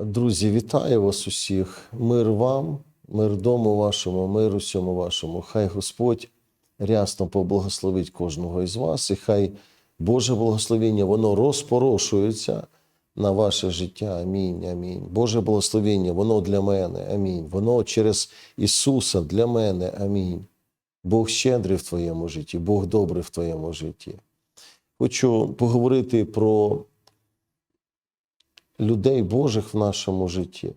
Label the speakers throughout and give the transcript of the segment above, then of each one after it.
Speaker 1: Друзі, вітаю вас усіх. Мир вам, мир дому вашому, мир усьому вашому. Хай Господь рясно поблагословить кожного із вас, і хай Боже благословення воно розпорошується на ваше життя. Амінь. Амінь. Боже благословення, воно для мене. Амінь. Воно через Ісуса для мене. Амінь. Бог щедрий в твоєму житті, Бог добрий в твоєму житті. Хочу поговорити про людей Божих в нашому житті.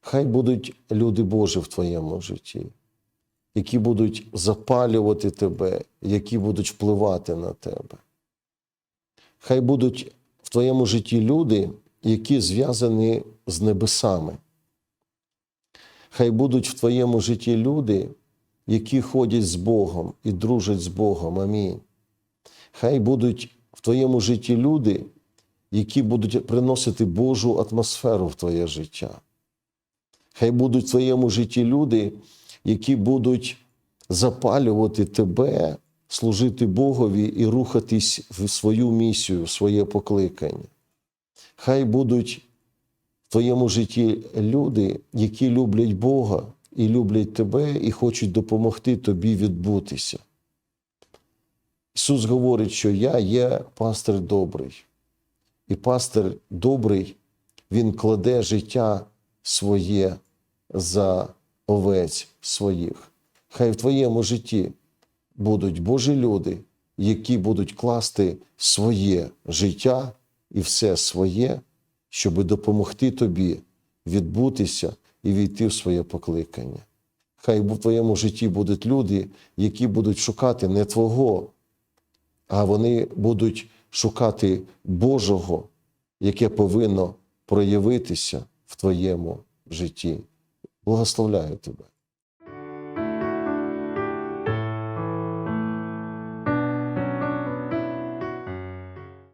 Speaker 1: Хай будуть люди Божі в твоєму житті, які будуть запалювати тебе, які будуть впливати на тебе. Хай будуть в твоєму житті люди, які зв'язані з небесами. Хай будуть в твоєму житті люди, які ходять з Богом і дружать з Богом. Амінь. Хай будуть в твоєму житті люди, які будуть приносити Божу атмосферу в твоє життя. Хай будуть в твоєму житті люди, які будуть запалювати тебе, служити Богові і рухатись в свою місію, в своє покликання. Хай будуть в твоєму житті люди, які люблять Бога і люблять тебе, і хочуть допомогти тобі відбутися. Ісус говорить, що я є пастир добрий. І пастир добрий, він кладе життя своє за овець своїх. Хай в твоєму житті будуть Божі люди, які будуть класти своє життя і все своє, щоб допомогти тобі відбутися і війти в своє покликання. Хай в твоєму житті будуть люди, які будуть шукати не Твого, а вони будуть шукати Божого, яке повинно проявитися в твоєму житті. Благословляю тебе.